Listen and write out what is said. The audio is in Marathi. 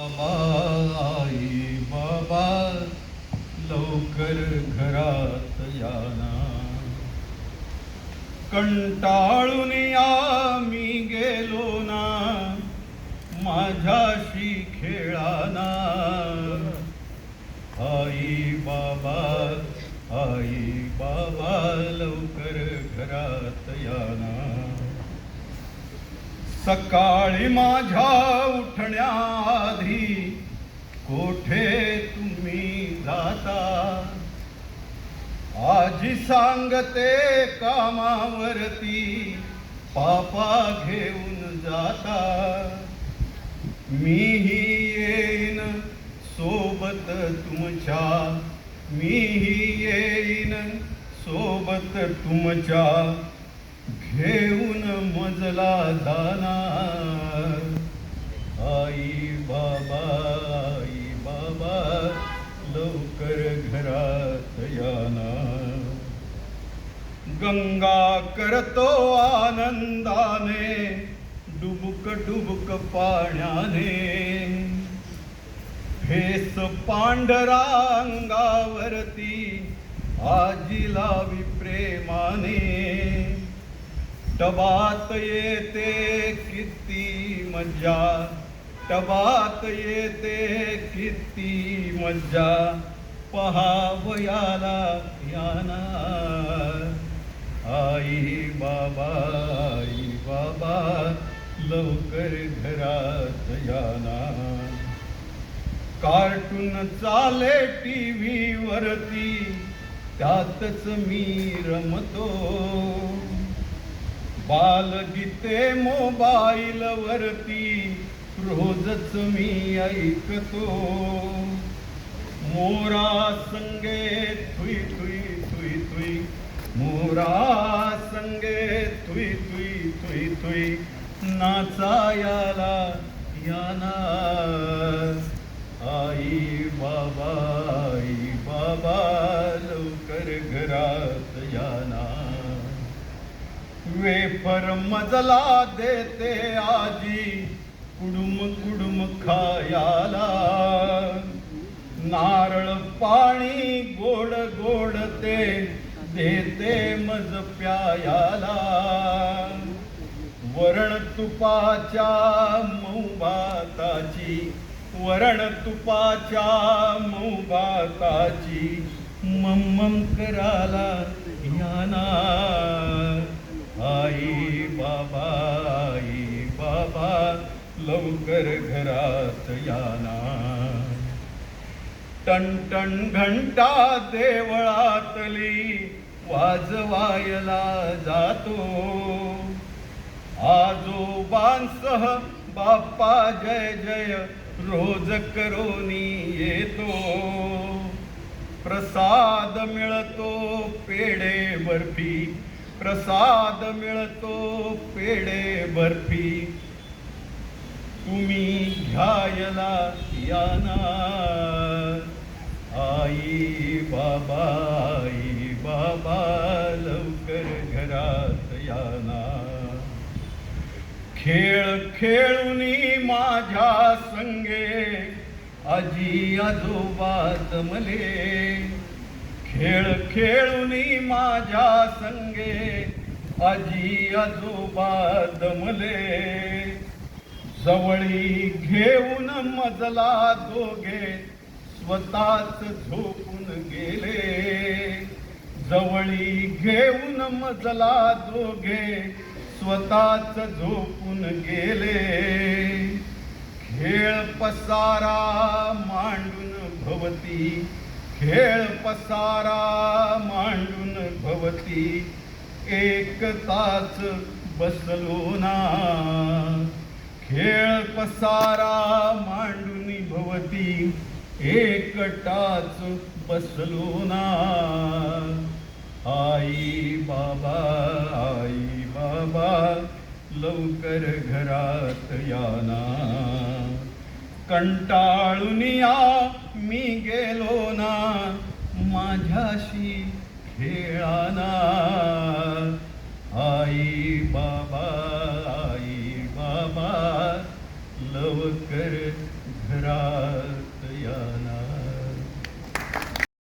बाबा आई बाबा लवकर घरात याना कंटाळून आम्ही गेलो ना माझ्याशी खेळाना आई बाबा आई बाबा लवकर घरात याना सकाळी माझ्या उठण्याआधी कोठे तुम्ही जाता? आजी सांगते कामावरती पापा घेऊन जाता. मीही येईन सोबत तुमच्या मीही येईन सोबत तुमच्या. घेऊन मजला दाना आई बाबा आई बाबा लवकर घरात याना गंगा करतो आनंदाने डुबक डुबक पाण्याने. फेस पांढरा अंगावरती आजी लावी प्रेमाने. टबात येते किती मज्जा. टबात येते किती मज्जा. पहावयाला याना आई बाबा आई बाबा लवकर घरात याना. कार्टून चाले टीव्ही वरती त्यातच मी रमतो. बालगीते मोबाईल वरती रोजच मी ऐकतो. मोरा संगे थुई थुई थुई थुई मोरा संगे थुई थुई थुई थुई नाचायाला याना आई बाबा आई बाबा. वेफर मजला देते आजी. कुडुम कुडुम खायाला. नारळ पाणी गोड गोड ते देते मज प्यायाला. वरण तुपाच्या मऊ भाताची वरण तुपाच्या मऊ भाताची मम्मम कराला याना लवकर घरात याना. टणटण घंटा देवळातली वाजवायला जातो. आजोबांसह बाप्पा जय जय रोज करोनी येतो. प्रसाद मिळतो पेढे बर्फी. प्रसाद मिळतो पेढे बर्फी. तुम्ही घ्यायला याना। आई बाबा आई बाबा लवकर घरात याना। खेळ खेळून माझ्या संगे आजी आजोबा जमले खेळ खेळून माझ्या संगे आजी आजोबा दमले जवळी घेऊन मजला दोघे स्वतःच झोपून गेले. जवळी घेऊन मजला दोघे स्वतःच झोपून गेले. खेळ पसारा मांडून भवती खेळ पसारा मांडून भवती. एक तास बसलो ना. पसारा मांडून भवती एकटाच बसलो ना. आई बाबा आई बाबा लवकर घरात याना कंटाळून या मी गेलो ना. माझ्याशी खेळाना आई बाबा लवकर घरात याना